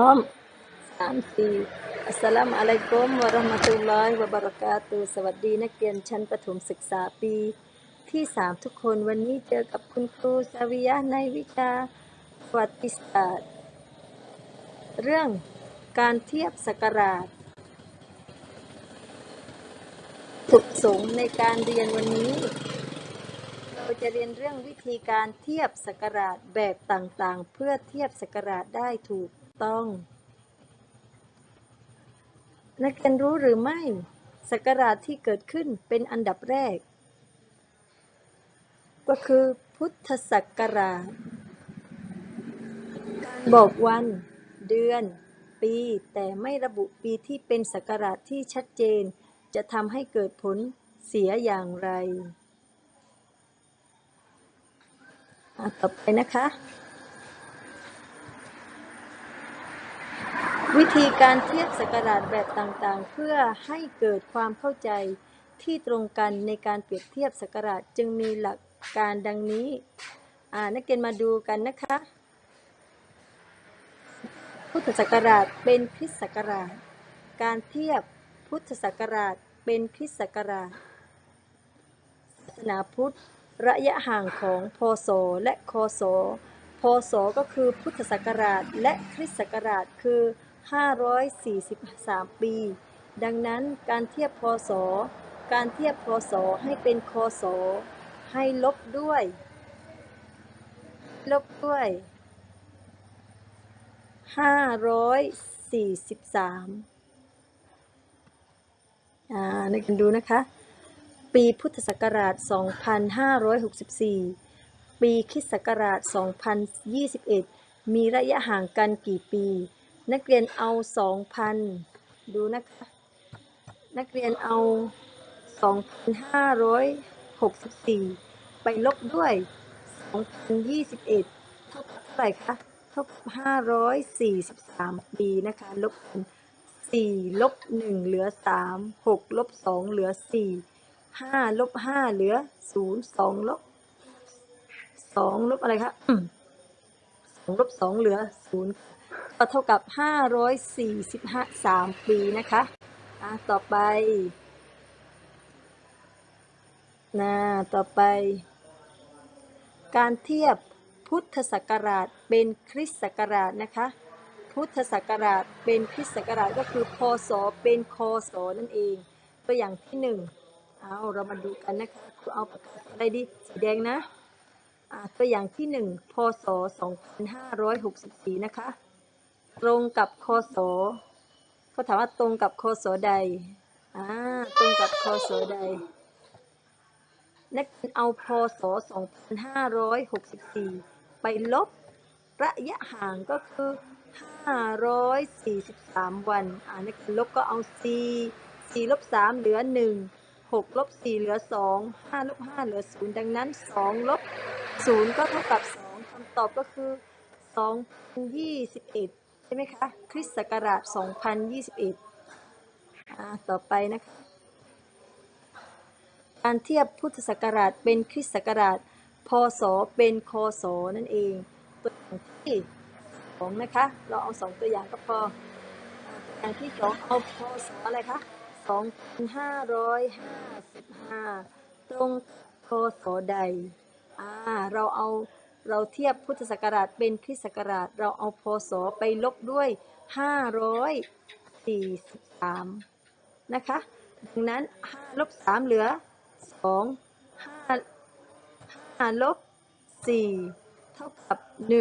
พร้อมสามสี่อัสลามอะลัยกุมวะราะห์มะตุลลอฮิวะบะเราะกาตุสวัสดีนักเรียนชั้นประถมศึกษาปี ที่สามทุกคนวันนี้เจอกับคุณครูซาวิยะในวิชาประวัติศาสตร์ เรื่องการเทียบศักราชถูกสงในการเรียนวันนี้ เราจะเรียนเรื่องวิธีการเทียบศักราชแบบต่างๆ เพื่อเทียบศักราชได้ถูก ต้อง นักเรียนรู้หรือไม่ศักราชที่เกิดขึ้นเป็นอันดับแรก ก็คือพุทธศักราชการบอกวัน เดือน ปี แต่ไม่ระบุปีที่เป็นศักราชที่ชัดเจน จะทำให้เกิดผลเสียอย่างไรต่อไปนะคะ วิธีการเทียบศักราชแบบต่างๆ เพื่อให้เกิดความเข้าใจที่ตรงกันในการเปรียบเทียบศักราชจึงมีหลักการดังนี้นักเรียนมาดูกันนะคะ พุทธศักราชเป็นคริสต์ศักราช การเทียบพุทธศักราชเป็นคริสต์ศักราชศาสนาพุทธระยะห่างของพศและคศพศก็คือพุทธศักราชและคริสต์ศักราชคือ 543 ปี ดังนั้นการเทียบพศ การเทียบพศให้เป็นคศ ให้ลบด้วย ลบด้วย 543อ่านักเรียนดูนะคะ ปีพุทธศักราช 2564 ปีคริสต์ศักราช 2021 มีระยะห่างกันกี่ปี นักเรียนเอาสองพันดูนะคะ นักเรียนเอาสองพันห้าร้อยหกสิบสี่ไปลบด้วยสองพันยี่สิบเอ็ดเท่าเท่าไหร่คะเท่าห้าร้อยสี่สิบสามปีนะคะ ลบสี่ลบหนึ่งเหลือสามหกลบสองเหลือสี่ห้าลบห้าเหลือศูนย์สองลบสองลบอะไรคะสองลบสองเหลือศูนย์ เท่ากับ 543 ปีนะคะอะต่อไปนะต่อไป การเทียบพุทธศักราชเป็นคริสต์ศักราชนะคะ พุทธศักราชเป็นคริสต์ศักราชก็คือพศเป็นคศนั่นเอง ตัวอย่างที่หนึ่งเอาเรามาดูกันนะคะครูเอาปากกาอะไรดีสีแดงนะอ่าตัวอย่างที่หนึ่งพศ 2564 นะคะ ตรงกับคศเขาถามว่าตรงกับคศใดอ่าตรงกับคศใดนักเรียนเอาพศ 2564 ไปลบระยะห่างก็คือ 543 วัน อ่านักเรียนลบก็เอา4 4ลบ3เหลือ 1 6ลบ4เหลือ 2 5ลบ5เหลือ 0 ดังนั้น2ลบ0ก็เท่ากับ 2คำตอบก็คือ 2021 ใช่ไหมคะ คริสต์ศักราช 2021อ่าต่อไปนะคะ การเทียบพุทธศักราชเป็นคริสต์ศักราช พศ เป็นคศ นั่นเอง ตัวอย่างที่สองนะคะ เราเอาสองตัวอย่างก็พอ ตัวอย่างที่สองเอาพศอะไรคะสองพันห้าร้อยห้าสิบห้าตรงพศใด อ่า เราเอา เราเทียบพุทธศักราชเป็นคริสตศักราช เราเอาพศไปลบด้วย 543 นะคะ ดังนั้น5ลบ3เหลือ 2 5 5ลบ4เท่ากับ 1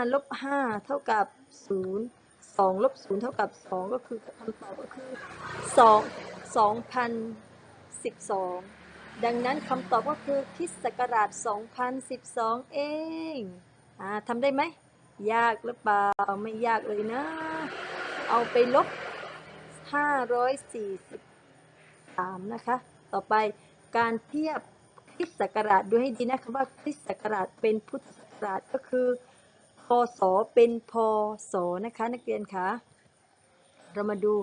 5ลบ5เท่ากับ 0 2ลบ0เท่ากับ 2 ก็คือคำตอบก็คือ 2 2012 ดังนั้นคำตอบก็คือคริสต์ศักราช 2012 เองอ่าทำได้ไหม ยากหรือเปล่า ไม่ยากเลยนะ เอาไปลบ 543 นะคะ ต่อไปการเทียบคริสต์ศักราชดูให้ดีนะคะว่าคริสต์ศักราชเป็นพุทธศักราชก็คือพศเป็นพศนะคะ นักเรียนคะเรามาดู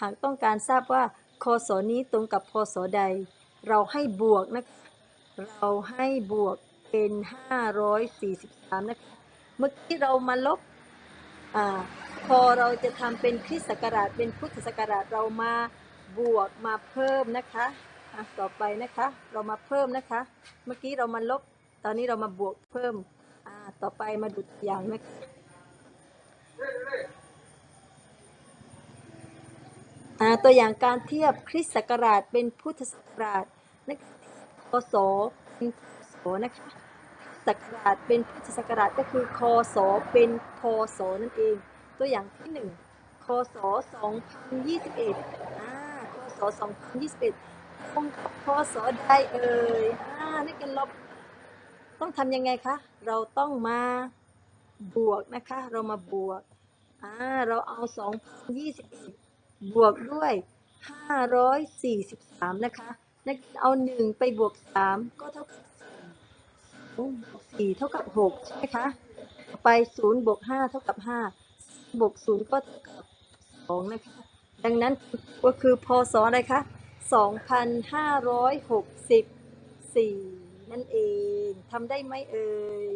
หากต้องการทราบว่าคศนี้ตรงกับพศใด เราให้บวกนะคะเราให้บวกเป็น 543 นะคะ เมื่อกี้เรามาลบอ่าพอเราจะทำเป็นคริสต์ศักราชเป็นพุทธศักราชเรามาบวกมาเพิ่มนะคะอะต่อไปนะคะเรามาเพิ่มนะคะ เมื่อกี้เรามาลบ ตอนนี้เรามาบวกเพิ่มอ่าต่อไปมาดูตัวอย่างนะคะอ่า ตัวอย่างการเทียบคริสต์ศักราชเป็นพุทธศักราชนะคะพศเป็นพศนะคะศักราชเป็นพุทธศักราชก็คือคศเป็นพศนั่นเอง ตัวอย่างที่หนึ่งคศ 2021อ่าคศ 2021ตรงกับพศใดเอ่ยอ่านักเรียนลบต้องทำยังไงคะ เราต้องมาบวกนะคะ เรามาบวกอ่าเราเอา 2021 บวกด้วย 543 นะคะ นักเรียนเอา 1 ไปบวก 3 ก็เท่ากับ4บวก4เท่ากับ 6 ใช่ไหมคะ ไป 0 บวก 5 เท่ากับ 5 บวก 0 ก็เท่ากับ 2 นะคะ ดังนั้นก็คือพศอะไรคะ 2564 นั่นเอง ทำได้ไหมเอ่ย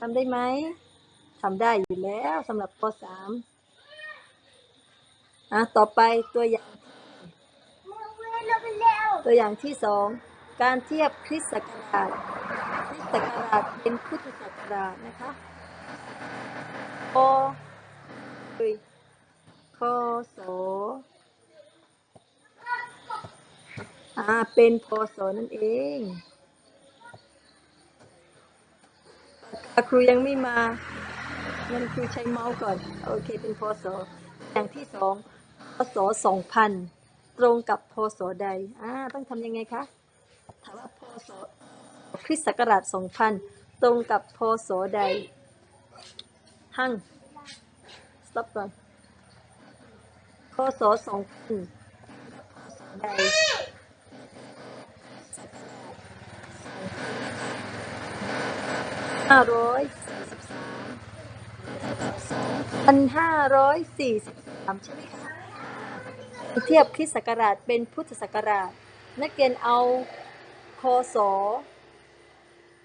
ทำได้ไหม ทำได้อยู่แล้วสำหรับป .3 อะต่อไปตัวอย่าง ตัวอย่างที่สองการเทียบคริสต์ศักราชคริสต์ศักราชเป็นพุทธศักราชนะคะคเอ้ยคศอ่าเป็นพศนั่นเองปากกาครูยังไม่มางั้นครูใช้เมาส์ก่อน โอเค เป็นพศอย่างที่สอง ศสองพันตรงกับพศใดอ่าต้องทำยังไงคะถามว่าพศคริสต์ศักราช2000 ตรงกับพศใดหั่ง stop ก่อนพศ2000ใดห้าร้อยสี่สิบสามพันห้าร้อยสี่สิบสามใช่ไหมคะ เทียบคริสต์ศักราชเป็นพุทธศักราช นักเรียนเอาคศ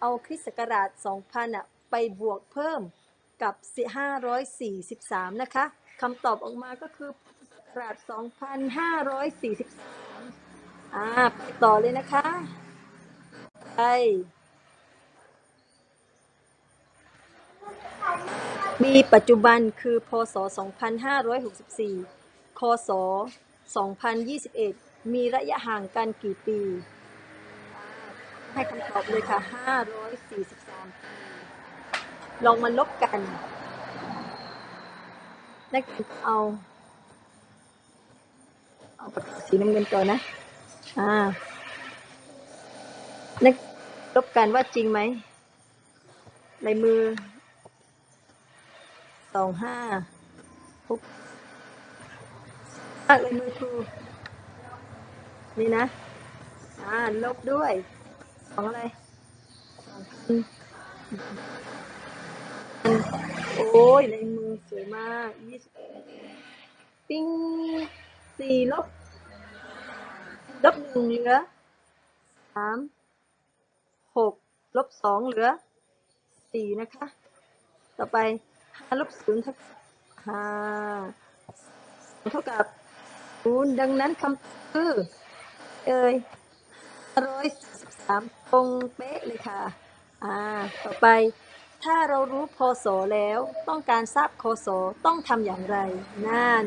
เอาคริสต์ศักราช 2000อะไปบวกเพิ่มกับ 543 นะคะคำตอบออกมาก็คือพุทธศักราช 2543 อ่าไปต่อเลยนะคะไปมีปัจจุบันคือ พศ 2564 คศ 2021 มีระยะห่างกันกี่ปี ให้คำตอบเลยค่ะ 543 ปี ลองมาลบกัน นักเอา เอาปากกาสีน้ำเงินก่อนนะ อ่า นักลบกันว่าจริงไหมลายมือ สองห้าหก อะลยมือครู นี่นะ อ่า ลบด้วยสองอะไรโอ้ยลายมือสวยมากยี่สิบปิ้งสี่ลบ ลบหนึ่งเหลือสามหกลบสองเหลือสี่นะคะ ต่อไปห้าลบศูนย์เท่าห้าเท่ากับ ศูนย์ดังนั้นคำคือ เอ่ยร้อยสามตรงเป๊ะเลยค่ะ อ่า ต่อไป ถ้าเรารู้พศแล้วต้องการทราบคศต้องทำอย่างไร นั่น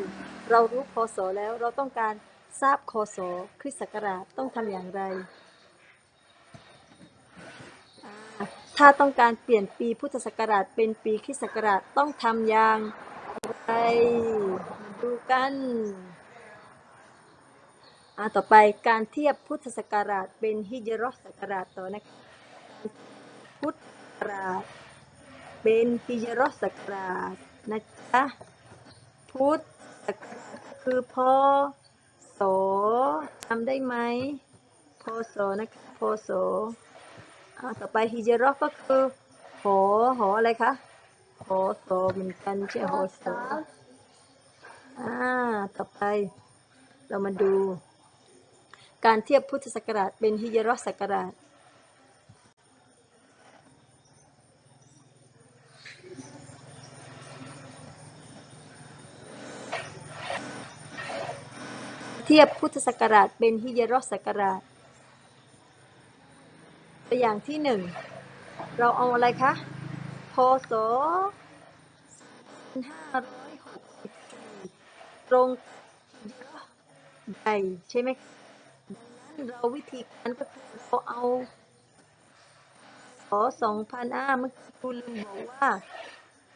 เรารู้พศแล้วเราต้องการทราบคศคริสต์ศักราชต้องทำอย่างไร ถ้าต้องการเปลี่ยนปีพุทธศักราชเป็นปีคริสต์ศักราชต้องทำอย่างไรดูกัน ต่อไปการเทียบพุทธศักราชเป็นฮิจรัสศักราชต่อนะคะพุทธศักราชเป็นฮิจรัสศักราชนะจ๊ะพุทธศักราชคือพศจำได้ไหมพศนะคะพศอ่าต่อไปฮิจรัสก็คือหอหออะไรคะหอศเหมือนกันใช่หอศอ่าต่อไปเรามาดู การเทียบพุทธศักราชเป็นฮิยรัศักราช เทียบพุทธศักราชเป็นฮิยรัศักราชตัวอย่างที่หนึ่งเราเอาอะไรคะ พศ564ตรงใหญ่ใช่ไหม นเราวิธีการก็คือเราเอาพศ2000อ่าเมื่อกี้ครูลืมบอกว่า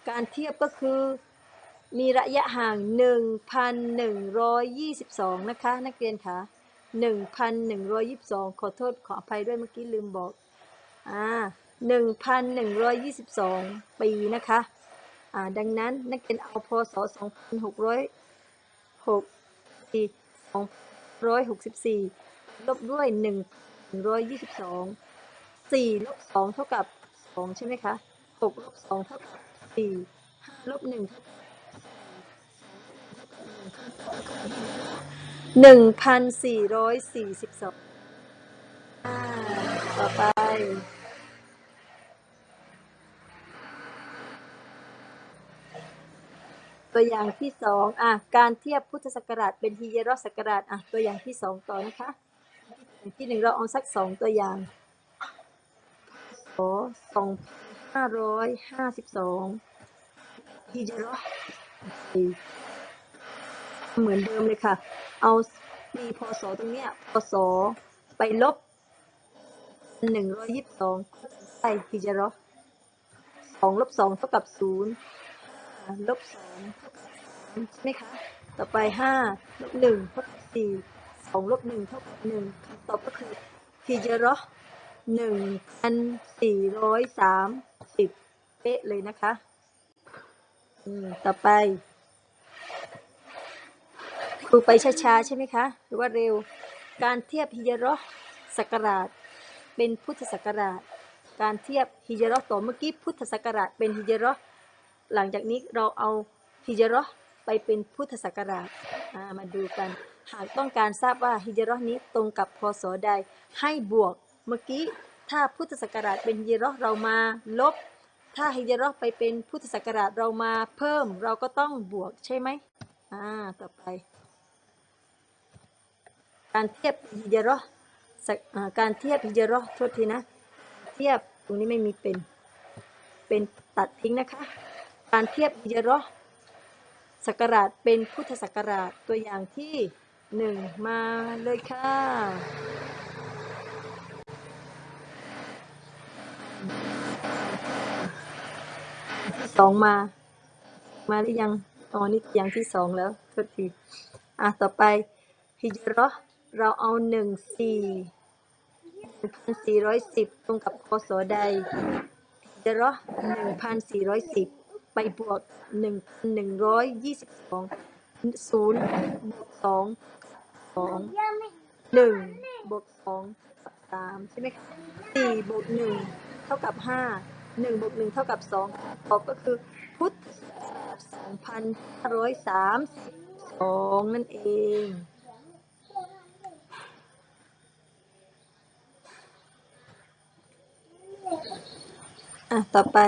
การเทียบก็คือมีระยะห่าง 1,122 นะคะ นักเรียนคะ1,122 ขอโทษขออภัยด้วยเมื่อกี้ลืมบอกอ่า1,122 ปีนะคะอ่าดังนั้นนักเรียนเอาพศ 2664 ลบด้วย1,122 4ลบ2เท่ากับ2ใช่ไหมคะ6ลบ2เท่ากับ4 5ลบ1เท่ากับหนึ่งพันสี่ร้อยสี่สิบสองต่อไปตัวอย่างที่สองอะ การเทียบพุทธศักราชเป็นฮีเยรศักราชอะ ตัวอย่างที่สองต่อนะคะ ที่หนึ่งเราเอาสักสองตัวอย่างพศสองห้าร้อยห้าสิบสองฮีเยรเหมือนเดิมเลยค่ะ เอาปีพศตรงเนี้ยพศไปลบหนึ่งร้อยยี่สิบสองใช่ฮีเยรสองลบสองเท่ากับศูนย์ลบสองเท่ากับสามใช่ไหมคะ ต่อไปห้าลบหนึ่งเท่ากับสี่ องลบหนึ่งเท่ากับหนึ่งคำตอบก็คือฮิจเราะห์หนึ่งพันสี่ร้อยสามสิบเป๊ะเลยนะคะอืมต่อไป ครูไปช้าๆใช่ไหมคะ หรือว่าเร็ว การเทียบฮิจเราะห์ศักราช เป็นพุทธศักราช การเทียบฮิจเราะห์ต่อเมื่อกี้พุทธศักราชเป็นฮิจเราะห์หลังจากนี้เราเอาฮิจเราะห์ ไปเป็นพุทธศักราชมาดูกัน หากต้องการทราบว่าฮิจเราะนี้ตรงกับพศใดให้บวกเมื่อกี้ถ้าพุทธศักราชเป็นฮิจเราะเรามาลบ ถ้าฮิจเราะไปเป็นพุทธศักราชเรามาเพิ่มเราก็ต้องบวกใช่ไหมอ่าต่อไป การเทียบฮิจเราะกอ่าการเทียบฮิจเราะห์โทษทีนะ เทียบตรงนี้ไม่มีเป็นเป็นตัดทิ้งนะคะ การเทียบฮิจเราะ ศักราชเป็นพุทธศักราชตัวอย่างที่หนึ่งมาเลยค่ะ ที่สองมา มาหรือยังอ๋อนี่อย่างที่สองแล้วโทษทีอะต่อไปฮิจราะเราเอาหนึ่งสี่พันสี่ร้อยสิบตรงกับพศใดฮิจรอหนึ่งพันสี่ร้อยสิบ ไปบวกหนึ่งหนึ่งร้อยยี่สิบสองศูนย์บวกสองสองหนึ่งบวกสองสามใช่ไหมคะสี่บวกหนึ่งเท่ากับห้าหนึ่งบวกหนึ่งเท่ากับสองตอบก็คือพุทธสองพันห้าร้อยสามสิบสองนั่นเองอะ ต่อไป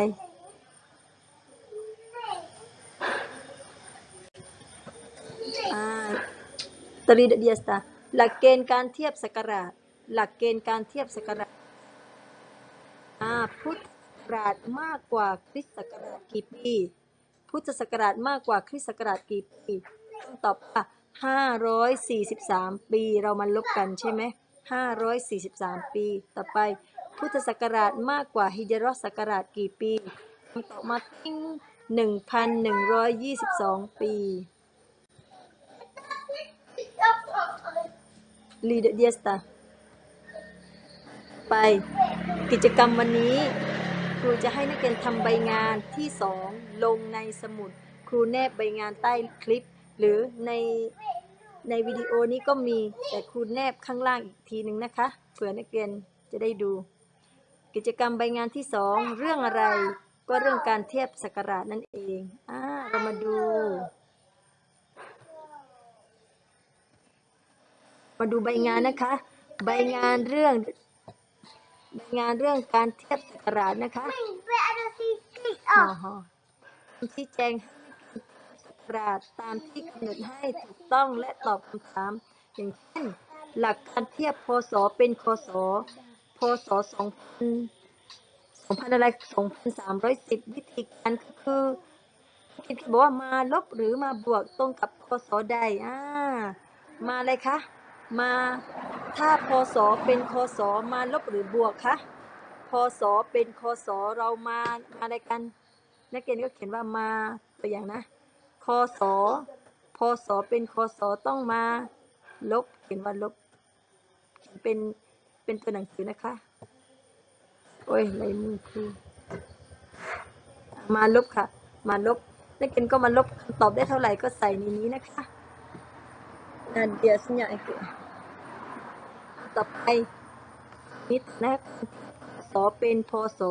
ตรีเดียสตาหลักเกณฑ์การเทียบศักราช หลักเกณฑ์การเทียบศักราชอ่าพุทธศักราชมากกว่าคริสตศักราชกี่ปี พุทธศักราชมากกว่าคริสตศักราชกี่ปีคำตอบว่า543 ปีเรามาลบกันใช่ไหม543 ปี ต่อไป พุทธศักราชมากกว่าฮิจราะห์ศักราชกี่ปีคำตอบมาติ้ง1,122 ปี ลีเดียสตาไป กิจกรรมวันนี้ ครูจะให้นักเรียนทำใบงานที่สองลงในสมุด ครูแนบใบงานใต้คลิป หรือในในวิดีโอนี้ก็มีแต่ครูแนบข้างล่างอีกทีหนึ่งนะคะเผื่อนักเรียนจะได้ดู กิจกรรมใบงานที่สองเรื่องอะไรก็เรื่องการเทียบศักราชนั่นเองอ่าเรามาดู มาดูใบงานนะคะ ใบงานเรื่อง ใบงานเรื่องการเทียบศักราชนะคะอ๋อฮะชี้แจงให้ศักราชตามที่กำหนดให้ถูกต้องและตอบคำถาม อย่างเช่น หลักการเทียบพศเป็นคศพศสองพันสองพันอะไรสองพันสามร้อยสิบวิธีการก็คือคิดบอกว่ามาลบหรือมาบวกตรงกับพศใดอ่ามาอะไรคะ มาถ้าพศเป็นคศมาลบหรือบวกคะพศเป็นคศเรามามาอะไรกัน นักเรียนก็เขียนว่ามาตัวอย่างนะคศพศเป็นคศต้องมา ลบเขียนว่าลบเขียนเป็นเป็นตัวหนังสือนะคะ โอ้ยลายมือครูมาลบค่ะ มาลบนักเรียนก็มาลบคำตอบได้เท่าไหร่ก็ใส่ในนี้นะคะาเดียสัญญาคือต่อไปนิดนะพศเป็นพศ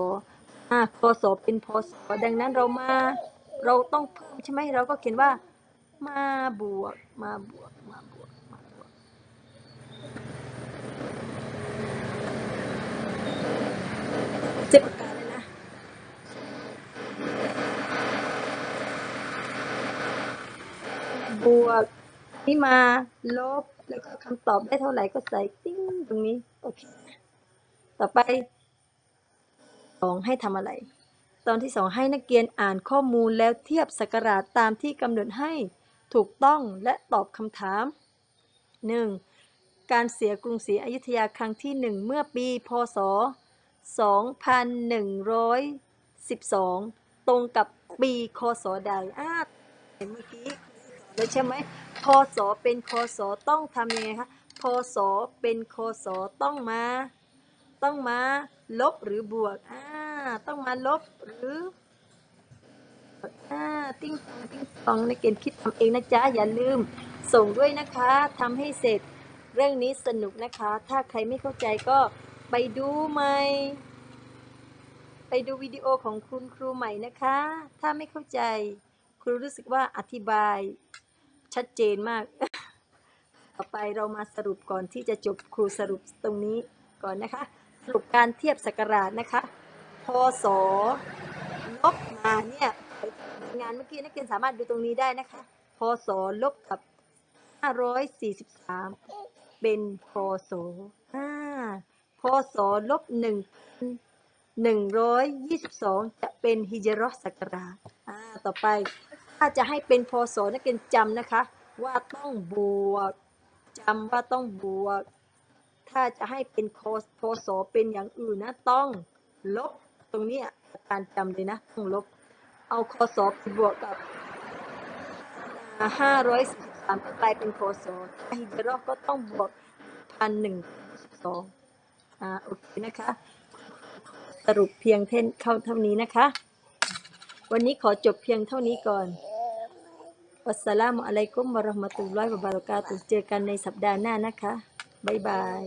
อ่าพศเป็นพศดังนั้นเรามา เราต้องเพิ่มใช่ไหมเราก็เขียนว่า มาบวก มาบวก มาบวก มาบวก เจ็บปากกาเลยนะ บวก นี่มาลบแล้วก็คำตอบได้เท่าไหร่ก็ใส่ติ้งตรงนี้โอเคต่อไปสองให้ทำอะไร ตอนที่สองให้นักเรียนอ่านข้อมูลแล้วเทียบศักราชตามที่กำหนดให้ถูกต้องและตอบคำถาม 1. การเสียกรุงศรีอยุธยาครั้งที่หนึ่งเมื่อปี พศ 2112 ตรงกับปีคศใดอ่าเมื่อกี้ แล้วใช่ไหมพศเป็นคศต้องทำยังไงคะพศเป็นคศต้องมา ต้องมาลบหรือบวกอ่าต้องมาลบหรืออ่าติ้งตองติ้งตองในเกณฑ์คิดทำเองนะจ๊ะอย่าลืม ส่งด้วยนะคะทำให้เสร็จเรื่องนี้สนุกนะคะ ถ้าใครไม่เข้าใจก็ไปดูใหม่ ไปดูวิดีโอของคุณครูใหม่นะคะ ถ้าไม่เข้าใจ ครูรู้สึกว่าอธิบาย ชัดเจนมาก ต่อไปเรามาสรุปก่อนที่จะจบครูสรุปตรงนี้ก่อนนะคะ สรุปการเทียบศักราชนะคะ พศลบมาเนี่ยงานเมื่อกี้นักเรียนสามารถดูตรงนี้ได้นะคะ พศลบกับ 543 เป็นพศ5พศลบ1 122 จะเป็นฮิจเราะห์ศักราชอ่าต่อไป ถ้าจะให้เป็นพศนักเรียนจำนะคะ ว่าต้องบวกจำว่าต้องบวก ถ้าจะให้เป็นโคสพศเป็นอย่างอื่นนะต้องลบตรงนี้การจำเลยนะต้องลบ เอาคศไปบวกกับห้าร้อยสี่สิบสามกลายเป็นคศฮิจเราะห์ก็ต้องบวกพันหนึ่งสองอ่าโอเคนะคะ สรุปเพียงเท่าเข้าเท่านี้นะคะ วันนี้ขอจบเพียงเท่านี้ก่อน วัสสลามุอะลัยกุมวะราะห์มะตุลลอฮิวะบารากาตุเจอกันในสัปดาห์หน้านะคะ บ๊ายบาย